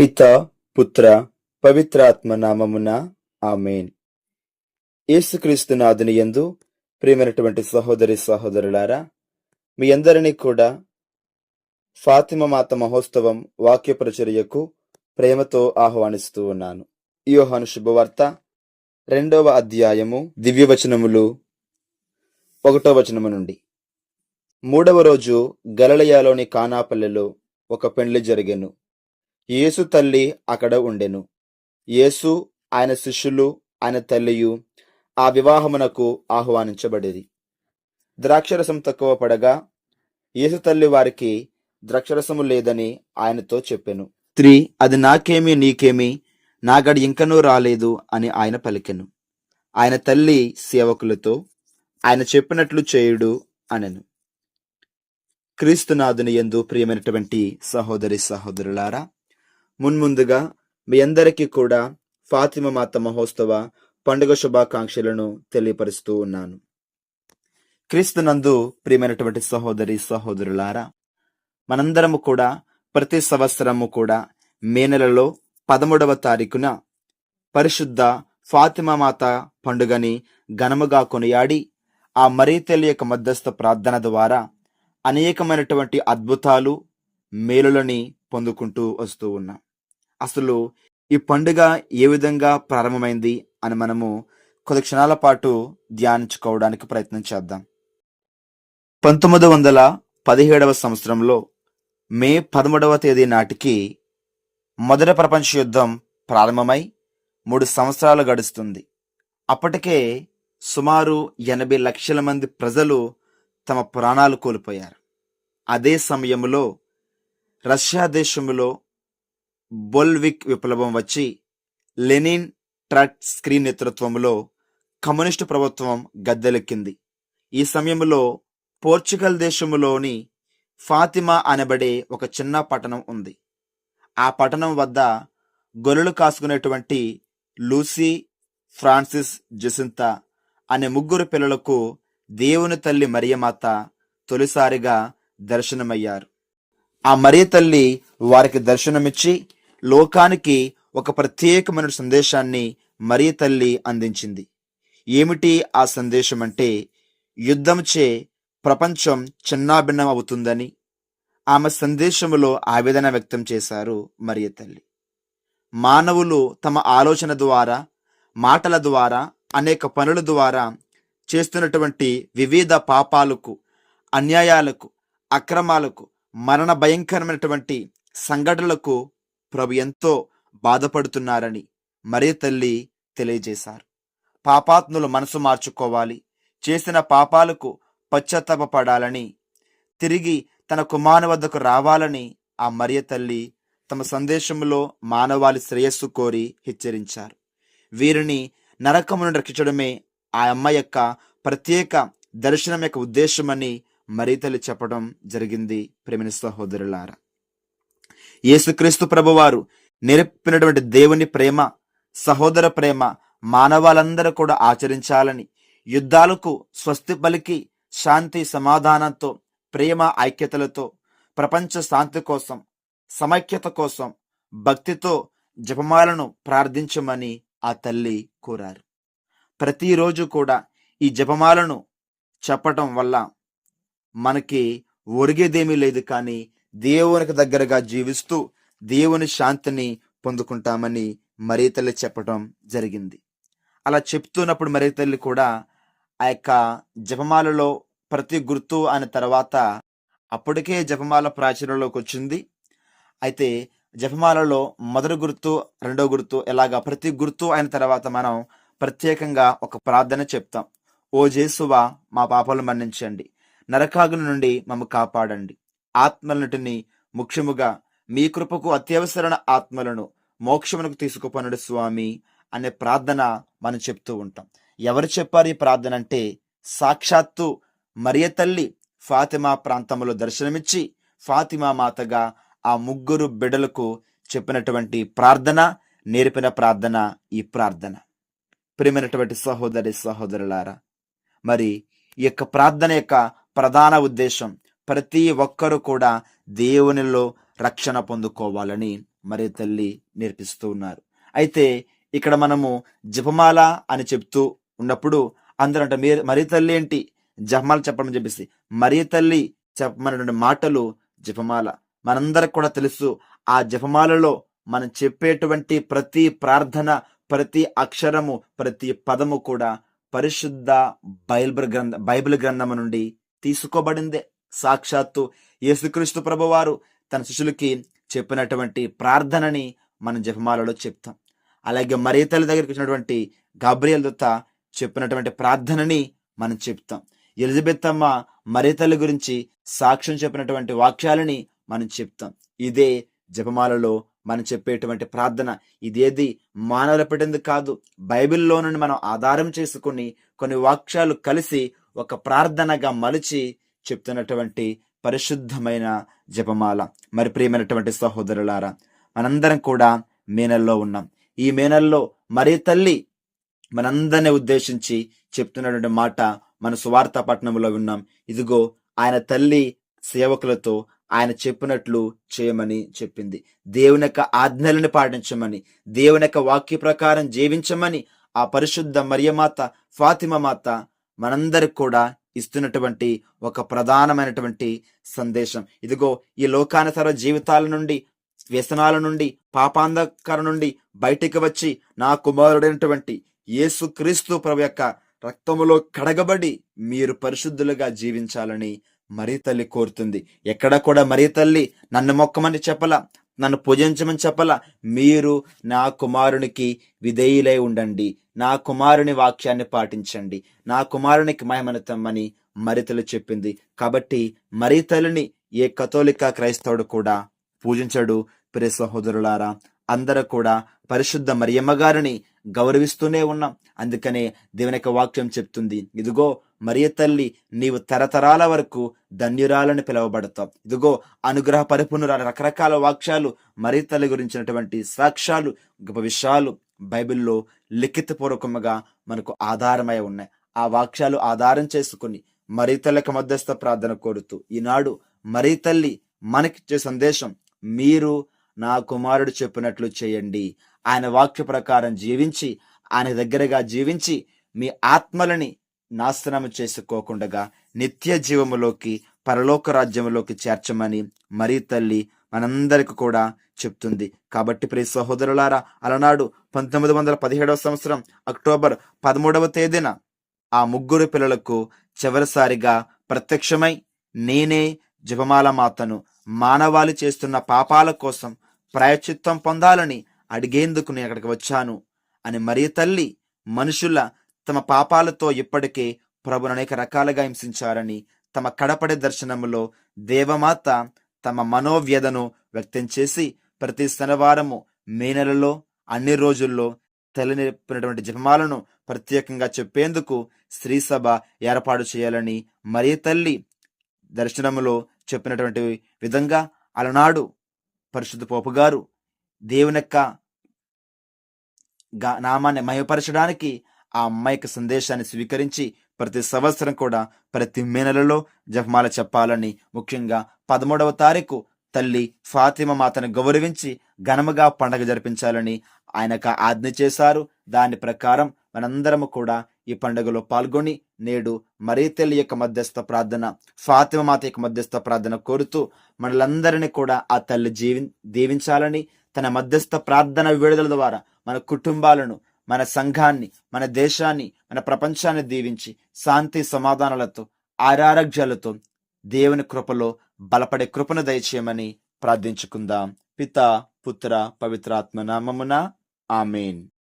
పిత పుత్ర పవిత్రాత్మ నామమున ఆమెన్. యేసుక్రీస్తు నాదుని యందు ప్రియమైనటువంటి సహోదరి సహోదరులారా మీ అందరినీ కూడా ఫాతిమ మాత మహోత్సవం వాక్య ప్రచర్యకు ప్రేమతో ఆహ్వానిస్తూ ఉన్నాను. యోహాను శుభవార్త రెండవ అధ్యాయము దివ్యవచనములు ఒకటో వచనము నుండి. మూడవ రోజు గలలయాలోని కానాపల్లెలో ఒక పెండ్లి జరిగెను. యేసు తల్లి అక్కడ ఉండెను. యేసు ఆయన శిష్యులు ఆయన తల్లియు ఆ వివాహమునకు ఆహ్వానించబడేది. ద్రాక్షరసం తక్కువ పడగా యేసు తల్లి వారికి ద్రాక్షరసము లేదని ఆయనతో చెప్పెను. స్త్రీ అది నాకేమి నీకేమి నాగడి ఇంకనూ రాలేదు అని ఆయన పలికెను. ఆయన తల్లి సేవకులతో ఆయన చెప్పినట్లు చేయుడు అనెను. క్రీస్తునాథుని యందు ప్రియమైనటువంటి సహోదరి సహోదరులారా మున్ముందుగా మీ అందరికీ కూడా ఫాతిమ మాత మహోత్సవ పండుగ శుభాకాంక్షలను తెలియపరుస్తూ ఉన్నాను. క్రీస్తునందు ప్రియమైనటువంటి సహోదరి సహోదరులారా మనందరము కూడా ప్రతి సంవత్సరము కూడా మే నెలలో పదమూడవ తారీఖున పరిశుద్ధ ఫాతిమా మాత పండుగని ఘనముగా కొనియాడి ఆ మరీ తెలియక మధ్యస్థ ప్రార్థన ద్వారా అనేకమైనటువంటి అద్భుతాలు మేలులని పొందుకుంటూ వస్తూ ఉన్నాం. అసలు ఈ పండుగ ఏ విధంగా ప్రారంభమైంది అని మనము కొద్ది క్షణాల పాటు ధ్యానించుకోవడానికి ప్రయత్నం చేద్దాం. పంతొమ్మిది వందల పదిహేడవ సంవత్సరంలో మే పదమూడవ తేదీ నాటికి మొదటి ప్రపంచ యుద్ధం ప్రారంభమై మూడు సంవత్సరాలు గడుస్తుంది. అప్పటికే సుమారు ఎనభై లక్షల మంది ప్రజలు తమ ప్రాణాలు కోల్పోయారు. అదే సమయంలో రష్యా దేశంలో బొల్విక్ విప్లవం వచ్చి లెనిన్ ట్రట్ స్క్రీన్ నేతృత్వంలో కమ్యూనిస్టు ప్రభుత్వం గద్దెలెక్కింది. ఈ సమయంలో పోర్చుగల్ దేశంలోని ఫాతిమా అనబడే ఒక చిన్న పట్టణం ఉంది. ఆ పట్టణం వద్ద గొర్రెలు కాసుకునేటువంటి లూసీ ఫ్రాన్సిస్ జసింత అనే ముగ్గురు పిల్లలకు దేవుని తల్లి మరియమాత తొలిసారిగా దర్శనమయ్యారు. ఆ మరియ తల్లి వారికి దర్శనమిచ్చి లోకానికి ఒక ప్రత్యేకమైన సందేశాన్ని మరియ తల్లి అందించింది. ఏమిటి ఆ సందేశం అంటే యుద్ధంచే ప్రపంచం చిన్నాభిన్నం అవుతుందని ఆమె సందేశంలో ఆవేదన వ్యక్తం చేశారు మరియ తల్లి. మానవులు తమ ఆలోచన ద్వారా మాటల ద్వారా అనేక పనుల ద్వారా చేస్తున్నటువంటి వివిధ పాపాలకు అన్యాయాలకు అక్రమాలకు మరణ భయంకరమైనటువంటి సంఘటనలకు ప్రభు ఎంతో బాధపడుతున్నారని మరే తల్లి తెలియజేశారు. పాపాత్ములు మనసు మార్చుకోవాలి. చేసిన పాపాలకు పశ్చాత్తాపడాలని తిరిగి తన కుమారు వద్దకు రావాలని ఆ మరియ తల్లి తమ సందేశంలో మానవాళి శ్రేయస్సు కోరి హెచ్చరించారు. వీరిని నరకము నుండి రక్షించడమే ఆ అమ్మ యొక్క ప్రత్యేక దర్శనం యొక్క ఉద్దేశమని మరీ తల్లి చెప్పడం జరిగింది. ప్రేమిని సహోదరులారా యేసుక్రీస్తు ప్రభువారు నేర్పినటువంటి దేవుని ప్రేమ సహోదర ప్రేమ మానవాళందరూ కూడా ఆచరించాలని యుద్ధాలకు స్వస్తి పలికి శాంతి సమాధానంతో ప్రేమ ఐక్యతలతో ప్రపంచ శాంతి కోసం సమైక్యత కోసం భక్తితో జపమాలను ప్రార్థించమని ఆ తల్లి కోరారు. ప్రతిరోజు కూడా ఈ జపమాలను చెప్పటం వల్ల మనకి ఒరిగేదేమీ లేదు కానీ దేవునికి దగ్గరగా జీవిస్తూ దేవుని శాంతిని పొందుకుంటామని మరీ తల్లి చెప్పటం జరిగింది. అలా చెప్తున్నప్పుడు మరీ తల్లి కూడా ఆ యొక్క జపమాలలో ప్రతి గుర్తు అనే తర్వాత అప్పటికే జపమాల ప్రాచుర్యంలోకి వచ్చింది. అయితే జపమాలలో మొదటి గుర్తు రెండో గుర్తు ఇలాగా ప్రతి గుర్తు అయిన తర్వాత మనం ప్రత్యేకంగా ఒక ప్రార్థన చెప్తాం. ఓ జేసువా మా పాపాలు మన్నించండి. నరకాగుల నుండి మమ్మ కాపాడండి. ఆత్మలన్నిటిని ముఖ్యముగా మీ కృపకు అత్యవసరణ ఆత్మలను మోక్షమునకు తీసుకుపోనడు స్వామి అనే ప్రార్థన మనం చెప్తూ ఉంటాం. ఎవరు చెప్పారు ఈ ప్రార్థన అంటే సాక్షాత్తు మరియ తల్లి ఫాతిమా ప్రాంతంలో దర్శనమిచ్చి ఫాతిమా మాతగా ఆ ముగ్గురు బిడ్డలకు చెప్పినటువంటి ప్రార్థన నేర్పిన ప్రార్థన ఈ ప్రార్థన. ప్రియమైనటువంటి సహోదరి సహోదరులారా మరి ఈ యొక్క ప్రార్థన యొక్క ప్రధాన ఉద్దేశం ప్రతి ఒక్కరూ కూడా దేవునిలో రక్షణ పొందుకోవాలని మరి తల్లి నేర్పిస్తూ ఉన్నారు. అయితే ఇక్కడ మనము జపమాల అని చెప్తూ ఉన్నప్పుడు అందరూ అంటే మీరు మరి తల్లి ఏంటి? జపమాల చెప్పమని చెప్పేసి మరి తల్లి చెప్పమన్నటువంటి మాటలు జపమాల. మనందరికి కూడా తెలుసు ఆ జపమాలలో మనం చెప్పేటువంటి ప్రతి ప్రార్థన ప్రతి అక్షరము ప్రతి పదము కూడా పరిశుద్ధ బైబిల్ గ్రంథ బైబిల్ గ్రంథము నుండి తీసుకోబడిందే. సాక్షాత్తు యేసుక్రీస్తు ప్రభువారు తన శిష్యులకి చెప్పినటువంటి ప్రార్థనని మనం జపమాలలో చెప్తాం. అలాగే మరీ తల్లి దగ్గరికి వచ్చినటువంటి గాబ్రియల్ దత్త చెప్పినటువంటి ప్రార్థనని మనం చెప్తాం. ఎలిజబెత్ అమ్మ మరీ తల్లి గురించి సాక్ష్యం చెప్పినటువంటి వాక్యాలని మనం చెప్తాం. ఇదే జపమాలలో మనం చెప్పేటువంటి ప్రార్థన. ఇదేది మానవుల పెట్టింది కాదు. బైబిల్లో నుండి మనం ఆధారం చేసుకుని కొన్ని వాక్యాలు కలిసి ఒక ప్రార్థనగా మలిచి చెప్తున్నటువంటి పరిశుద్ధమైన జపమాల. మరి ప్రియమైనటువంటి సహోదరులారా మనందరం కూడా మేనల్లో ఉన్నాం. ఈ మేనల్లో మరీ తల్లి మనందరిని ఉద్దేశించి చెప్తున్నటువంటి మాట మన సువార్త పట్టణంలో ఉన్నాం ఇదిగో ఆయన తల్లి సేవకులతో ఆయన చెప్పినట్లు చేయమని చెప్పింది. దేవుని యొక్క ఆజ్ఞలను పాటించమని దేవుని యొక్క వాక్య ప్రకారం జీవించమని ఆ పరిశుద్ధ మరియమాత ఫాతిమ మాత మనందరికి కూడా ఇస్తున్నటువంటి ఒక ప్రధానమైనటువంటి సందేశం. ఇదిగో ఈ లోకానుసర జీవితాల నుండి వ్యసనాల నుండి పాపాంధకార నుండి బయటికి వచ్చి నా కుమారుడైనటువంటి యేసు క్రీస్తు ప్రభు యొక్క రక్తములో కడగబడి మీరు పరిశుద్ధులుగా జీవించాలని మరీ తల్లి కోరుతుంది. ఎక్కడ కూడా మరీ తల్లి నన్ను మొక్కమని చెప్పల. నన్ను పూజించమని చెప్పాల. మీరు నా కుమారునికి విధేయులై ఉండండి. నా కుమారుని వాక్యాన్ని పాటించండి. నా కుమారునికి మహిమనతమ్మని మరితలు చెప్పింది. కాబట్టి మరితలని ఏ కథోలిక క్రైస్తవుడు కూడా పూజించడు. ప్రియ సహోదరులారా అందరూ కూడా పరిశుద్ధ మరియమ్మ గారిని గౌరవిస్తూనే ఉన్నాం. అందుకనే దేవుని యొక్క వాక్యం చెప్తుంది ఇదిగో మరియ తల్లి నీవు తరతరాల వరకు ధన్యురాలని పిలువబడతావు. ఇదిగో అనుగ్రహ పరిపూర్ణురాలు రకరకాల వాక్యాలు మరి తల్లి గురించినటువంటి సాక్ష్యాలు గొప్ప విషయాలు బైబిల్లో లిఖితపూర్వకముగా మనకు ఆధారమై ఉన్నాయి. ఆ వాక్యాలు ఆధారం చేసుకుని మరీ తల్లికి మధ్యస్థ ప్రార్థన కోరుతూ ఈనాడు మరీ తల్లి మనకిచ్చే సందేశం మీరు నా కుమారుడు చెప్పినట్లు చేయండి. ఆయన వాక్య ప్రకారం జీవించి ఆయన దగ్గరగా జీవించి మీ ఆత్మలని నాశనం చేసుకోకుండా నిత్య జీవములోకి పరలోక రాజ్యములోకి చేర్చమని మరీ తల్లి మనందరికి కూడా చెప్తుంది. కాబట్టి ప్రియ సహోదరులారా అలనాడు పంతొమ్మిది వందల పదిహేడవ సంవత్సరం అక్టోబర్ పదమూడవ తేదీన ఆ ముగ్గురు పిల్లలకు చివరిసారిగా ప్రత్యక్షమై నేనే జపమాల మాతను మానవాళి చేస్తున్న పాపాల కోసం ప్రాయచిత్తం పొందాలని అడిగేందుకు నేను అక్కడికి వచ్చాను అని మరీ తల్లి మనుషుల తమ పాపాలతో ఇప్పటికే ప్రభుని అనేక రకాలుగా హింసించారని తమ కడపడి దర్శనములో దేవమాత తమ మనోవ్యధను వ్యక్తం చేసి ప్రతి శనివారము మే నెలలో అన్ని రోజుల్లో తల్లి జపమాలను ప్రత్యేకంగా చెప్పేందుకు స్త్రీ సభ ఏర్పాటు చేయాలని మరీ తల్లి దర్శనములో చెప్పినటువంటి విధంగా అలనాడు పరిశుద్ధ పోపు గారు దేవుని యొక్క గా- నామాన్ని మహిమపరచడానికి ఆ అమ్మాయికి సందేశాన్ని స్వీకరించి ప్రతి సంవత్సరం కూడా ప్రతి మే నెలలో జపమాల చెప్పాలని ముఖ్యంగా పదమూడవ తారీఖు తల్లి ఫాతిమ మాతను గౌరవించి ఘనముగా పండగ జరిపించాలని ఆయనకు ఆజ్ఞ చేశారు. దాని ప్రకారం మనందరము కూడా ఈ పండుగలో పాల్గొని నేడు మరితల్లి యొక్క మధ్యస్థ ప్రార్థన ఫాతిమ మాత యొక్క మధ్యస్థ ప్రార్థన కోరుతూ మనలందరినీ కూడా ఆ తల్లి జీవి దీవించాలని తన మధ్యస్థ ప్రార్థన విడుదల ద్వారా మన కుటుంబాలను మన సంఘాన్ని మన దేశాన్ని మన ప్రపంచాన్ని దీవించి శాంతి సమాధానాలతో ఆరారోగ్యాలతో దేవుని కృపలో బలపడే కృపను దయచేయమని ప్రార్థించుకుందాం. పిత పుత్ర పవిత్రాత్మ నామమున ఆమెన్.